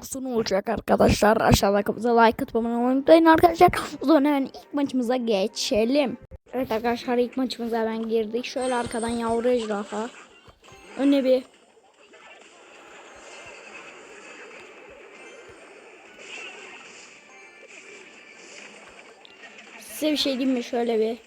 korkusunu olacak arkadaşlar. Aşağıda kapıda like atıp abone olmayı unutmayın arkadaşlar. O zaman hemen ilk maçımıza geçelim. Evet arkadaşlar ilk maçımıza hemen girdik. Şöyle arkadan yavru ejderha. Öne bir Size bir şey diyeyim mi? Şöyle bir.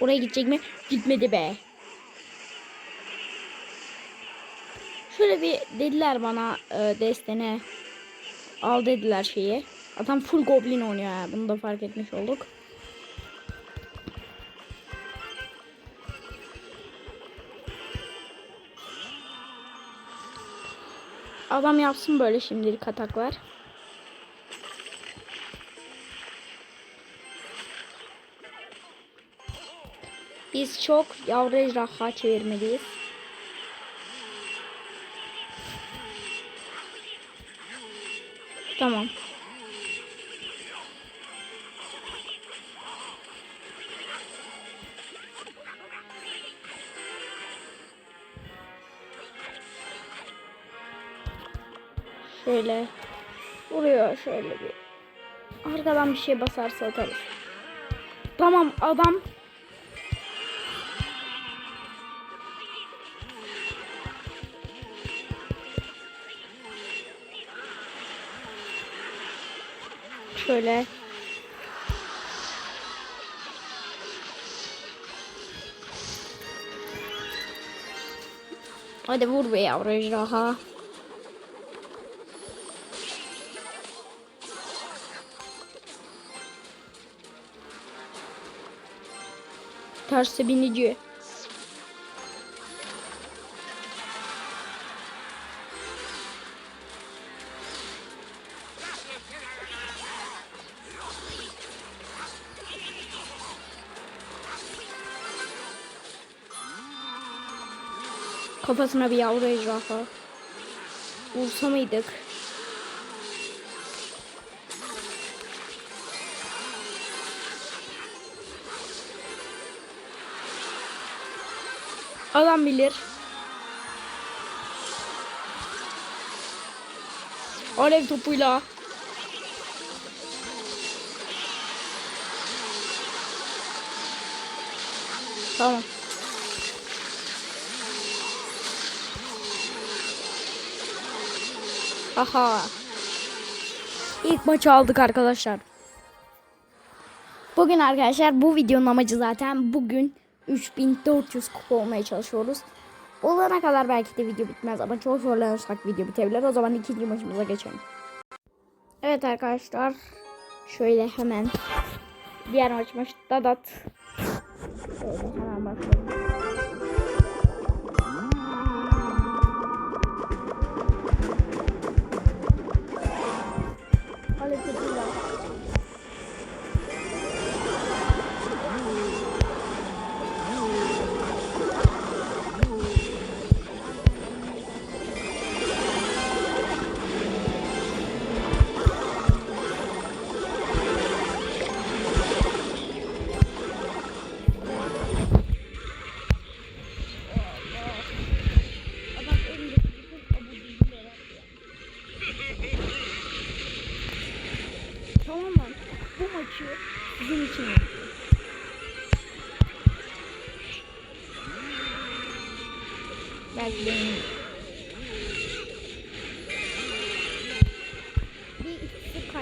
Oraya gidecek mi? Gitmedi be. Şöyle bir dediler bana e, destene. Al dediler şeyi. Adam full goblin oynuyor ya. Bunu da fark etmiş olduk. Adam yapsın böyle şimdilik ataklar. Biz çok yavru ejderha çevirmeliyiz. Tamam. Şöyle vuruyor şöyle bir. Arkadan bir şey basarsa atarız. Tamam adam Şöyle. Hadi vur be yavru ejderha. Tersi binici. Kafasına bir yavru ejderha. Vursa mıydık? Adam bilir. Alev topuyla. Tamam. Aha. İlk maçı aldık arkadaşlar. Bugün arkadaşlar bu videonun amacı zaten bugün 3400 kupa olmaya çalışıyoruz. Olana kadar belki de video bitmez ama çok zorlanırsak video bitebilir. O zaman ikinci maçımıza geçelim. Evet arkadaşlar. Şöyle hemen diğer maçımız Dadat. Şöyle hemen başlayalım.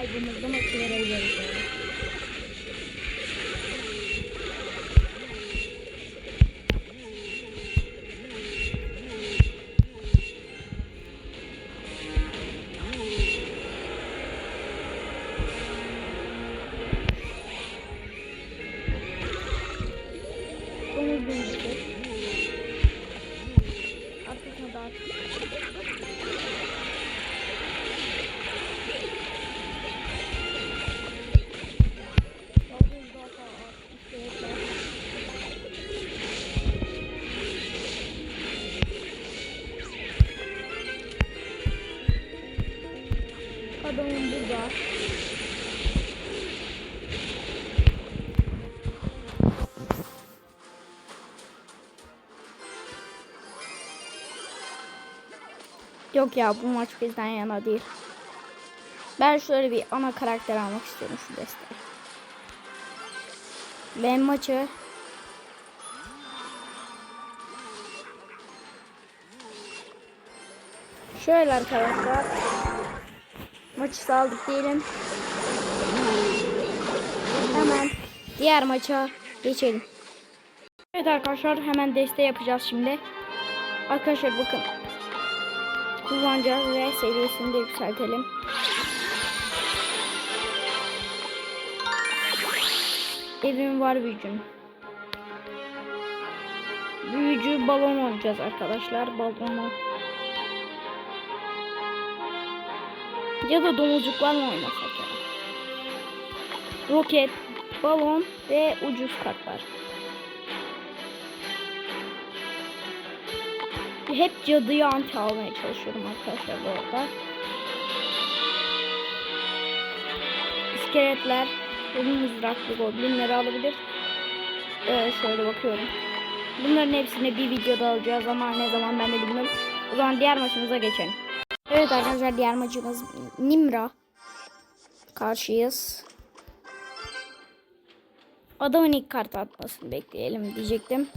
Kaybımızda maçı verebiliriz. Yok ya bu maç bizden yana değil. Ben şöyle bir ana karakter almak istiyorum şu desteği. Ve maçı Şöyle arkadaşlar. Maçı saldık diyelim. Hemen diğer maça geçelim. Evet arkadaşlar hemen deste yapacağız şimdi. Arkadaşlar bakın. Kullanacağız ve seviyesini de yükseltelim. Evim var büyücüm. Büyücü balon oynayacağız arkadaşlar. Balonu. Ya da domuzcuklar mı oynasak? Roket, balon ve ucuz kartlar. Hep cadıyı anti almaya çalışıyorum arkadaşlar bu arada. İskeletler, ölüm mızraklı goblinleri alabilir. Ee, şöyle bakıyorum. Bunların hepsini bir videoda alacağız ama ne zaman ben de bilmiyorum. O zaman diğer maçımıza geçelim. Evet arkadaşlar diğer maçımız Nimra. Karşıyız. Adamın ilk kart atmasını bekleyelim diyecektim.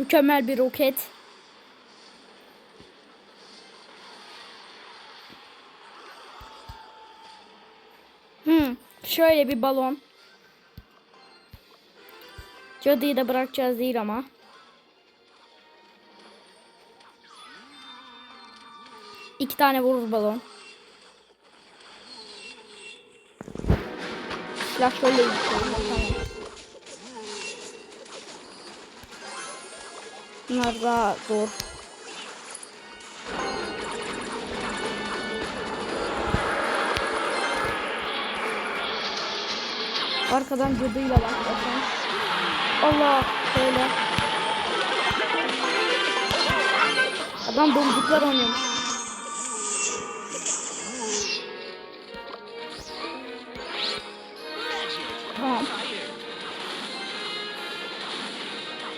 Mükemmel bir roket. Hmm, şöyle bir balon. Cadıyı da bırakacağız değil ama. İki tane vurur balon. Silah şöyle yükselim bakalım. Bunlar daha zor. Arkadan cadıyla başlasam. Allah böyle. Adam domuzluklar oynuyormuş. Tamam.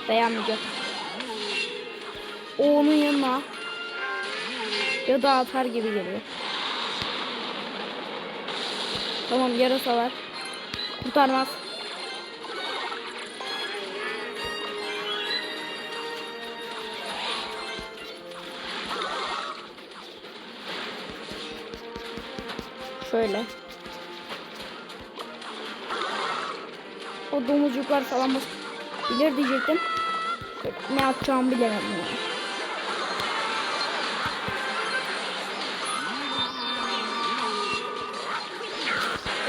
Beğenmeyecek. O onun yanına ya da atar gibi geliyor. Tamam yarasalar. Kurtarmaz. Şöyle. O domuzcuklar bas bilir diyecektim. Ne yapacağımı bilemedim yani.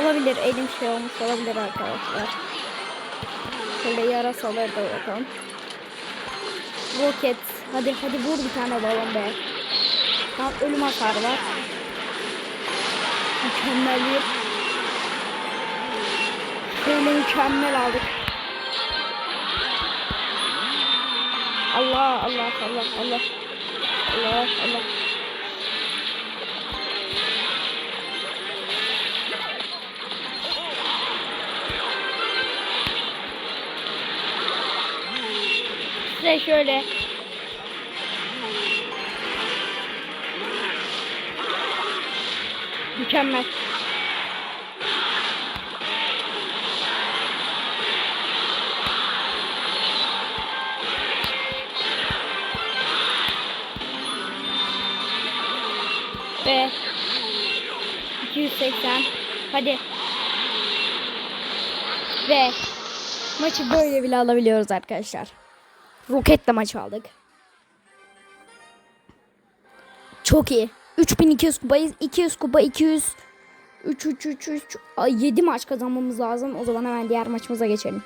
Olabilir elim şey olmuş olabilir arkadaşlar. Şöyle yarasaları da bakalım. Roket. Hadi hadi vur bir tane balon be. Tam ölüm hasarı var. Mükemmel bir. Şöyle mükemmel aldık. Allah Allah Allah Allah. Allah Allah. Size şöyle Mükemmel. Ve 280 hadi ve maçı böyle bile alabiliyoruz arkadaşlar. Roketle maçı aldık. Çok iyi. 3200 kupayız. 200 kupa 200 3 3 3 3 7 maç kazanmamız lazım. O zaman hemen diğer maçımıza geçelim.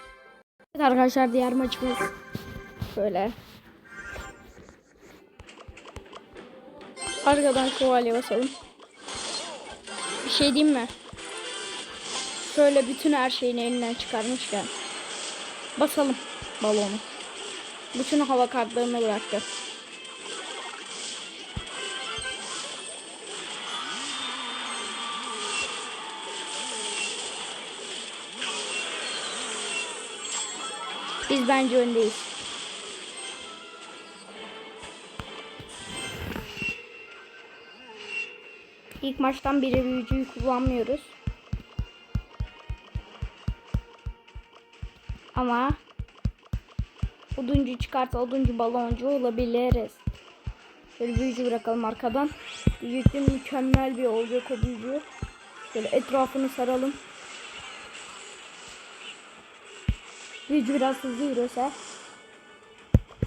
Evet arkadaşlar diğer maçımız şöyle. Arkadan şövalye basalım. Bir şey diyeyim mi? Şöyle bütün her şeyini elinden çıkarmışken basalım balonu. Bütün hava kartlarını bıraktı. Biz bence öndeyiz. İlk maçtan biri büyücüyü kullanmıyoruz. Ama oduncu çıkarsa oduncu baloncu olabiliriz. Şöyle büyücü bırakalım arkadan. Büyücü mükemmel bir olacak o büyücü. Şöyle etrafını saralım. Büyücü biraz hızlı yürüyorsa.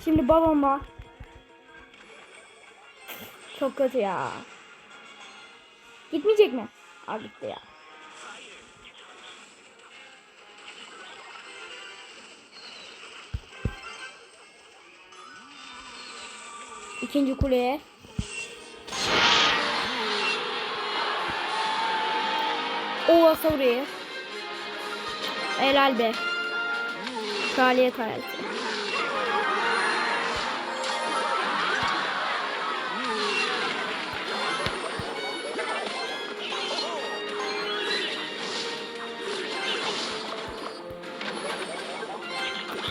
Şimdi balonla. Çok kötü ya. Gitmeyecek mi? Aa gitti ya. İkinci kuleye. O oraya. Helal be. Kraliyet hayatı.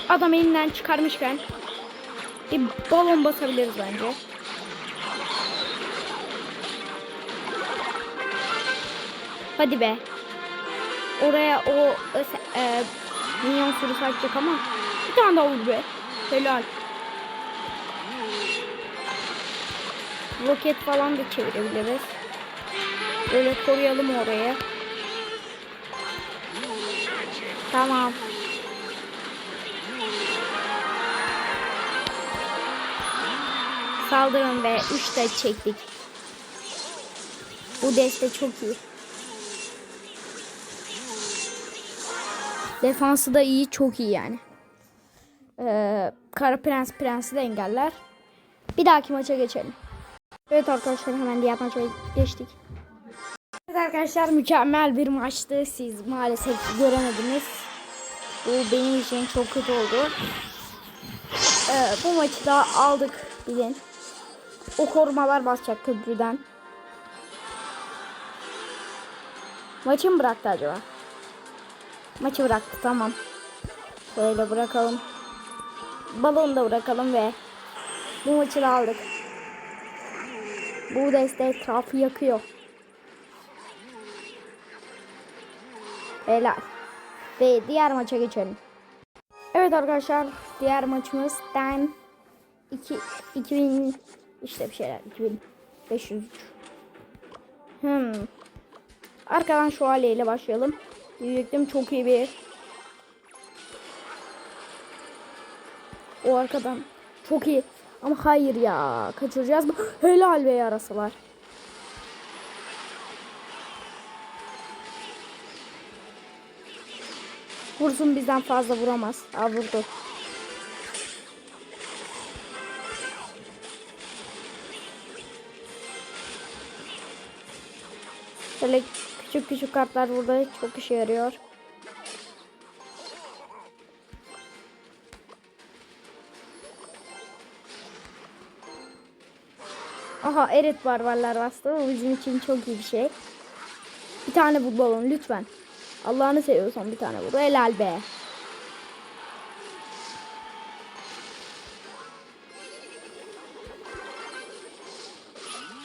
Adam elinden çıkarmışken bir balon basabiliriz bence. Hadi be. Oraya o e, minyon sürüsü açacak ama bir tane daha vur be. Helal. Roket falan da çevirebiliriz. Böyle koruyalım oraya. Tamam. Saldırın ve 3 de çektik. Bu deste çok iyi. Defansı da iyi, çok iyi yani. Ee, Kara Prens Prens'i de engeller. Bir dahaki maça geçelim. Evet arkadaşlar hemen diğer maça geçtik. Evet arkadaşlar mükemmel bir maçtı. Siz maalesef göremediniz. Bu benim için çok kötü oldu. Ee, bu maçı da aldık bilin. O korumalar basacak köprüden. Maçı mı bıraktı acaba? Maçı bıraktı tamam. Şöyle bırakalım. Balonu da bırakalım ve bu maçı da aldık. Bu deste etrafı yakıyor. Helal. Ve diğer maça geçelim. Evet arkadaşlar diğer maçımız Den 2 2000 işte bir şeyler 2500 Hmm. Arkadan şövalye ile başlayalım. Diyecektim çok iyi bir O arkadan çok iyi. Ama hayır ya. Kaçıracağız mı? Helal be yarasalar. Vursun bizden fazla vuramaz. Aa vurdu. Böyle küçük küçük kartlar burada çok işe yarıyor. Aha Eret barbarlar bastı. Bu bizim için çok iyi bir şey. Bir tane vur balon lütfen. Allah'ını seviyorsan bir tane vur. Helal be.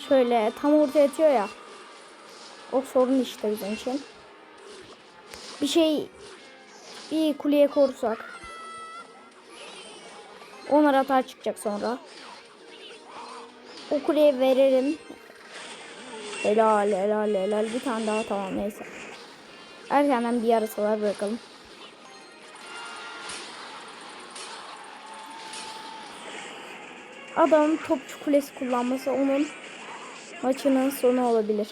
Şöyle tam ortaya atıyor ya. O sorun işte bizim için. Bir şey bir kuleye korursak. Onlar hata çıkacak sonra. O kuleye verelim. Helal helal helal. Bir tane daha tamam neyse. Erkenden bir yarasalar bırakalım. Adam topçu kulesi kullanması onun maçının sonu olabilir.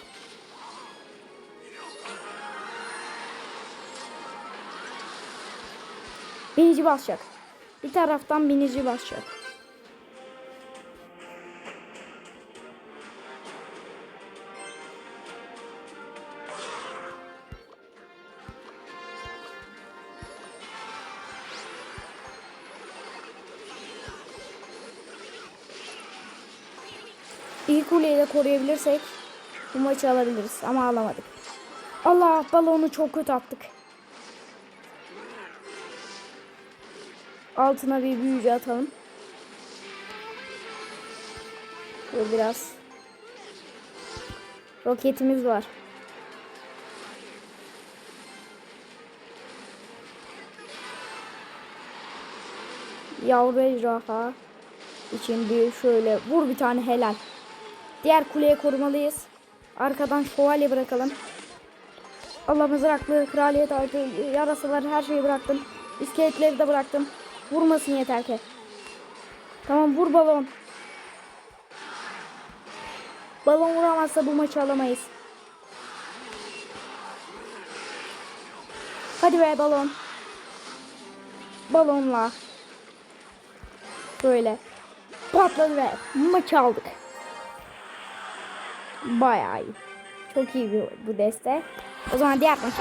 Binici basacak. Bir taraftan binici basacak. İyi kuleyi de koruyabilirsek bu maçı alabiliriz ama alamadık. Allah balonu çok kötü attık. Altına bir büyücü atalım. Böyle biraz. Roketimiz var. Yavru ejderha için bir şöyle vur bir tane helal. Diğer kuleye korumalıyız. Arkadan şövalye bırakalım. Allah mızraklı, kraliyet artı, yarasalar her şeyi bıraktım. İskeletleri de bıraktım. Vurmasın yeter ki. Tamam vur balon. Balon vuramazsa bu maçı alamayız. Hadi be balon. Balonla. Böyle. Patladı ve maçı aldık. Bayağı iyi. Çok iyi bir, bu deste. O zaman diğer geçelim.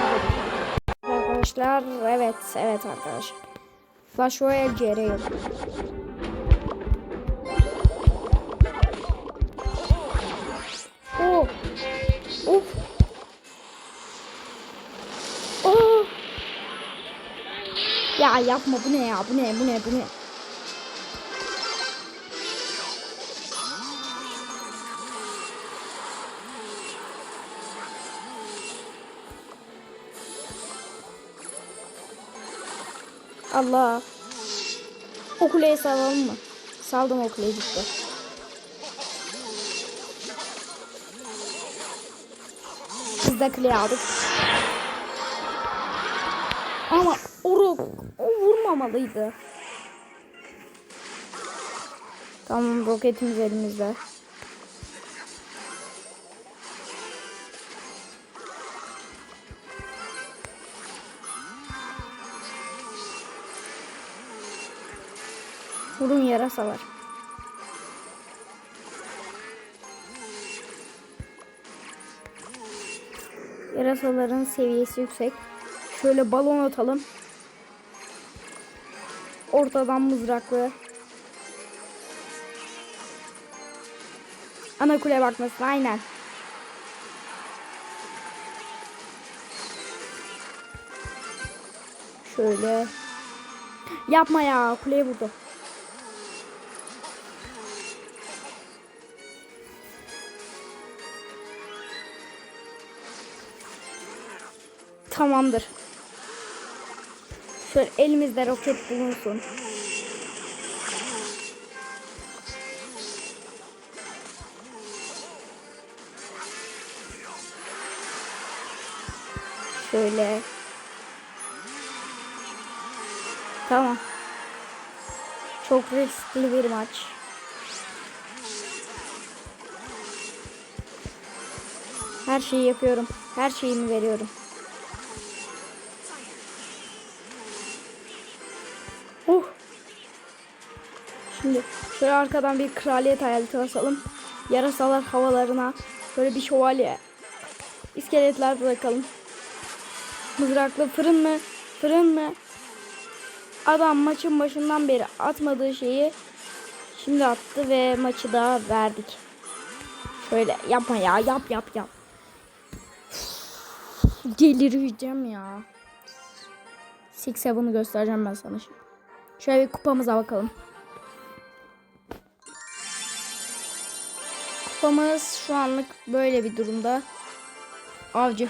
Arkadaşlar evet evet arkadaşlar. Flash Royale CR Oh. Of. Oh. Ya yapma bu ne ya bu ne bu ne bu ne. Allah. O kuleyi salalım mı? Saldım o kuleyi gitti. Biz de kuleyi aldık. Ama o, ro- o vurmamalıydı. Tamam roketimiz elimizde. Vurun yarasalar. Yarasaların seviyesi yüksek. Şöyle balon atalım. Ortadan mızraklı. Ana kule bakmasın aynen. Şöyle. Yapma ya kuleye vurdu. Tamamdır. Şöyle elimizde roket bulunsun. Şöyle. Tamam. Çok riskli bir maç. Her şeyi yapıyorum. Her şeyimi veriyorum. Şöyle arkadan bir kraliyet hayaleti basalım. Yarasalar havalarına böyle bir şövalye. İskeletler bırakalım. Mızraklı fırın mı? Fırın mı? Adam maçın başından beri atmadığı şeyi şimdi attı ve maçı da verdik. Şöyle yapma ya yap yap yap. Delireceğim ya. Six Seven'ı göstereceğim ben sana şimdi. Şöyle bir kupamıza bakalım. Kupamız şu anlık böyle bir durumda. Avcı.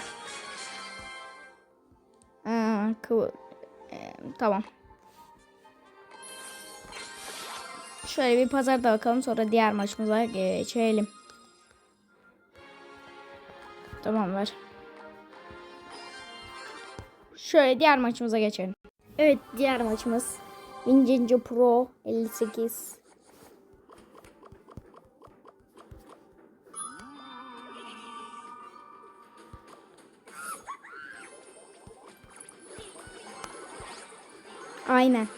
Ee, ee, tamam. Şöyle bir pazarda bakalım sonra diğer maçımıza geçelim. Tamam ver. Şöyle diğer maçımıza geçelim. Evet diğer maçımız. Ninja Pro 58. Aynen.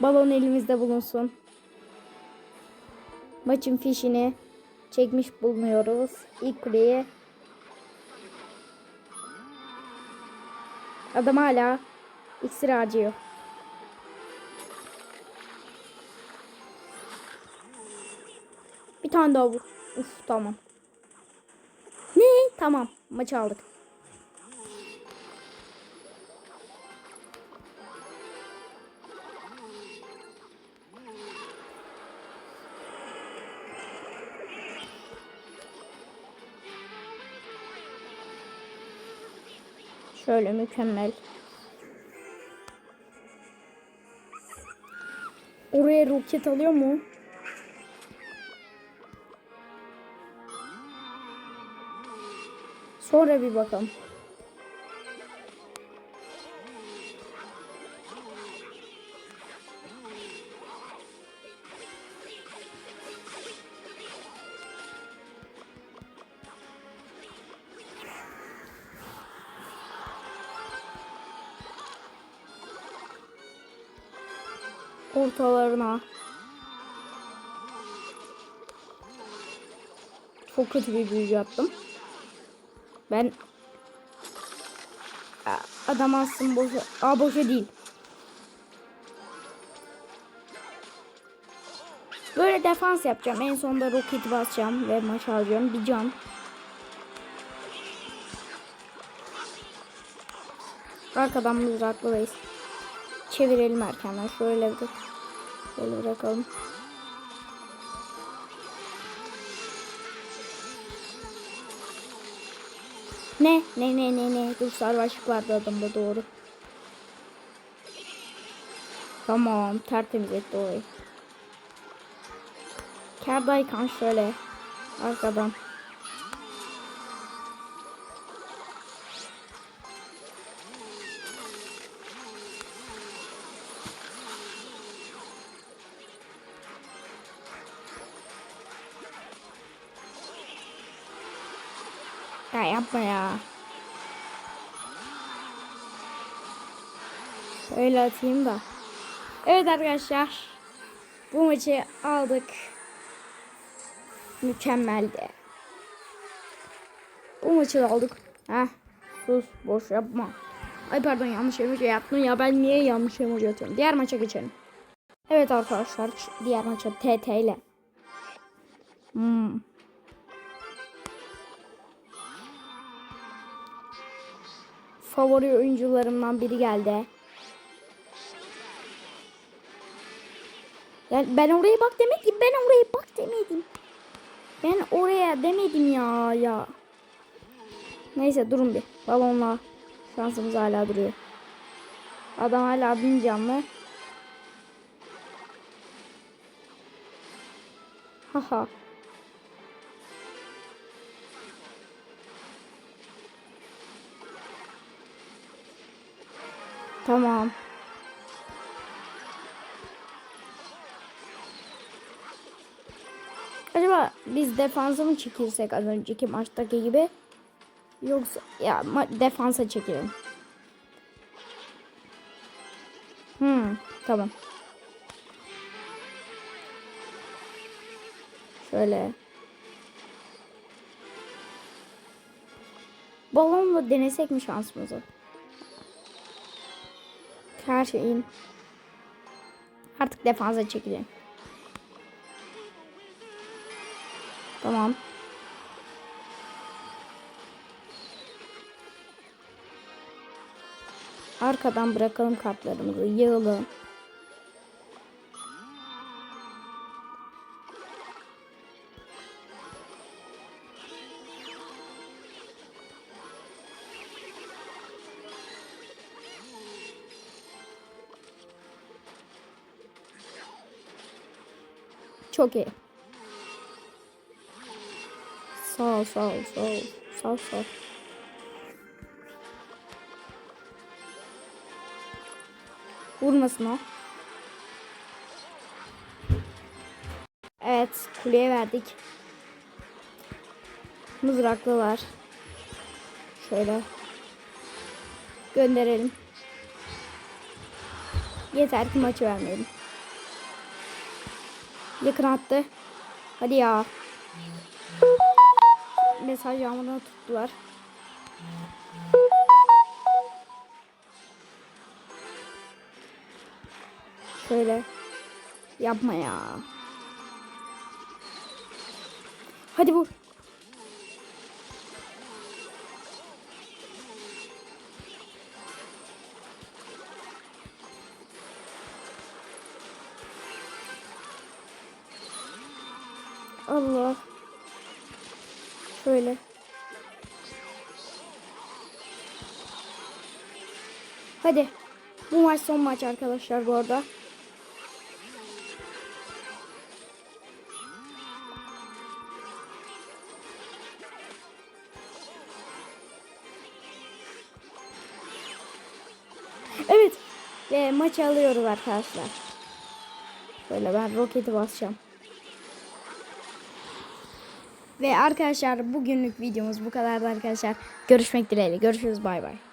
Balon elimizde bulunsun. Maçın fişini çekmiş bulunuyoruz. İlk kuleye. Adam hala iksir harcıyor. Bir tane daha vur. Uf tamam. Tamam maçı aldık. Şöyle mükemmel. Oraya roket alıyor mu? Sonra bir bakalım. Ortalarına. Çok kötü bir büyü yaptım. Ben adam aslında boşa. Aa boşa değil. Böyle defans yapacağım. En sonunda roket basacağım ve maç alacağım. Bir can. Arkadan mızraklıyız. Çevirelim erkenden. Şöyle bir şöyle bırakalım. Ne? Ne ne ne ne? Dur sarmaşık vardı adamda doğru. Tamam tertemiz etti orayı. Kerdaykan şöyle arkadan. Ya yapma ya. Öyle atayım da. Evet arkadaşlar. Bu maçı aldık. Mükemmeldi. Bu maçı aldık. Heh. Sus boş yapma. Ay pardon yanlış emoji yaptım ya ben niye yanlış emoji atıyorum. Diğer maça geçelim. Evet arkadaşlar diğer maça TT ile. Hmm. Favori oyuncularımdan biri geldi. Ya ben oraya bak demedim. Ben oraya bak demedim. Ben oraya demedim ya ya. Neyse durun bir. Balonla şansımız hala duruyor. Adam hala bin canlı. Haha. Tamam. Acaba biz defansa mı çekilsek az önceki maçtaki gibi? Yoksa ya ma- defansa çekelim. Hmm, tamam. Şöyle. Balonla denesek mi şansımızı? Her şeyin. Artık defansa çekeceğim. Tamam. Arkadan bırakalım kartlarımızı. Yığalım. Çok iyi. Sağ ol, sağ ol, sağ ol. Sağ ol, sağ ol. Vurmasın o. Evet, kuleye verdik. Mızraklılar. Şöyle. Gönderelim. Yeter ki maçı vermeyelim. Yakın attı. Hadi ya. Mesaj yağmuruna tuttular. Şöyle. Yapma ya. Hadi vur. Allah. Şöyle. Hadi. Bu maç son maç arkadaşlar bu arada. Evet. Ve maçı alıyoruz arkadaşlar. Böyle ben roketi basacağım. Ve arkadaşlar bugünlük videomuz bu kadardı arkadaşlar. Görüşmek dileğiyle. Görüşürüz bay bay.